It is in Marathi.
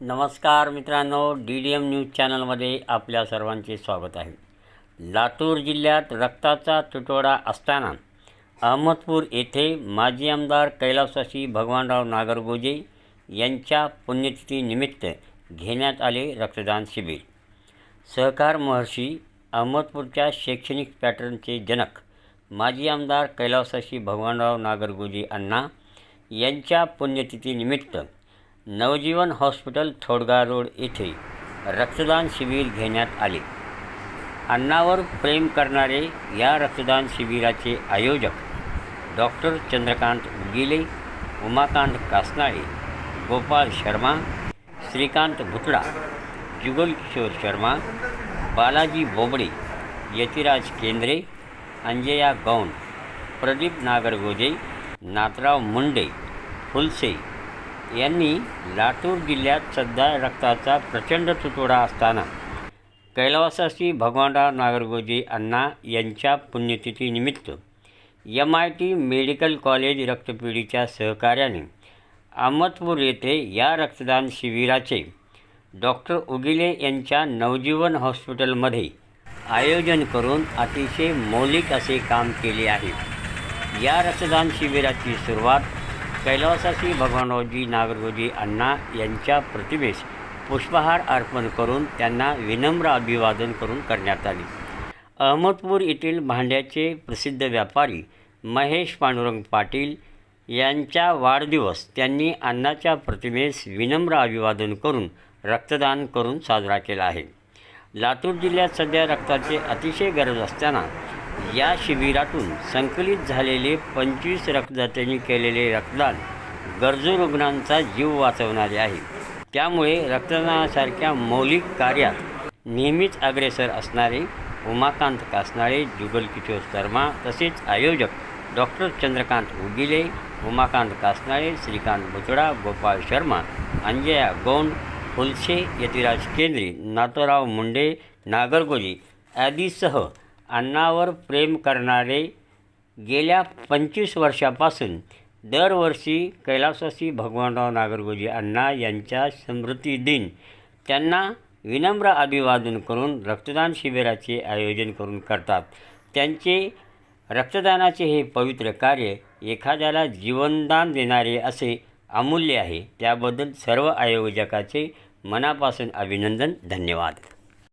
नमस्कार मित्रांनो डी डी एम न्यूज चॅनलमध्ये आपल्या सर्वांचे स्वागत आहे. लातूर जिल्ह्यात रक्ताचा तुटवडा असताना अहमदपूर येथे माजी आमदार कैलासवासी भगवानराव नागरगोजे यांच्या पुण्यतिथीनिमित्त घेण्यात आले रक्तदान शिबिर. सहकार महर्षी अहमदपूरच्या शैक्षणिक पॅटर्नचे जनक माजी आमदार कैलासवासी भगवानराव नागरगोजे अण्णा यांच्या पुण्यतिथीनिमित्त नवजीवन हॉस्पिटल थोडगा रोड येथे रक्तदान शिबिर घेण्यात आले. अन्नावर प्रेम करणारे या रक्तदान शिबिराचे आयोजक डॉक्टर चंद्रकांत गिले उमाकांत कासनाळे गोपाल शर्मा श्रीकांत भुतडा जुगल किशोर शर्मा बालाजी बोबडे यतिराज केंद्रे अंजया गौंड प्रदीप नागरगोजे नाथराव मुंडे फुलसे यांनी लातूर जिल्ह्यात सध्या रक्ताचा प्रचंड तुटवडा असताना कैलावासाशी भगवानराव नागरगोजी अण्णा यांच्या पुण्यतिथीनिमित्त M I T medical college रक्तपेढीच्या सहकार्याने अहमदपूर येथे या रक्तदान शिबिराचे डॉक्टर उगिले यांच्या नवजीवन हॉस्पिटलमध्ये आयोजन करून अतिशय मौलिक असे काम केले आहे. या रक्तदान शिबिराची सुरुवात कैलासाशी भगवानरावजी नागरगोजी अण्णा यांच्या प्रतिमेस पुष्पहार अर्पण करून त्यांना विनम्र अभिवादन करून करण्यात आले. अहमदपूर येथील भांड्याचे प्रसिद्ध व्यापारी महेश पांडुरंग पाटील यांचा वाढदिवस त्यांनी अण्णाच्या प्रतिमेस विनम्र अभिवादन करून रक्तदान करून साजरा केला आहे. लातूर जिल्ह्यात सध्या रक्ताची अतिशय गरज असताना या शिबिरातून संकलित झालेले पंचवीस रक्तदात्यांनी केलेले रक्तदान गरजू रुग्णांचा जीव वाचवणारे आहे. त्यामुळे रक्तदानासारख्या मौलिक कार्यात नेहमीच अग्रेसर असणारे उमाकांत कासनाळे जुगल किशोर शर्मा तसेच आयोजक डॉक्टर चंद्रकांत उगिले उमाकांत कासनाळे श्रीकांत भुतडा गोपाळ शर्मा अंजया गौंड फुलशे यतिराज केंद्रे नाथोराव मुंडे नागरगोजी आदीसह अण्णावर प्रेम करणारे गेल्या पंचवीस वर्षापासून दरवर्षी कैलासवासी भगवानराव नागरगोजी अण्णा यांच्या स्मृती दिन त्यांना विनम्र अभिवादन करून रक्तदान शिबिराचे आयोजन करून करतात. त्यांचे रक्तदानाचे हे पवित्र कार्य एखाद्याला जीवनदान देणारे असे अमूल्य आहे. त्याबद्दल सर्व आयोजकाचे मनापासून अभिनंदन धन्यवाद.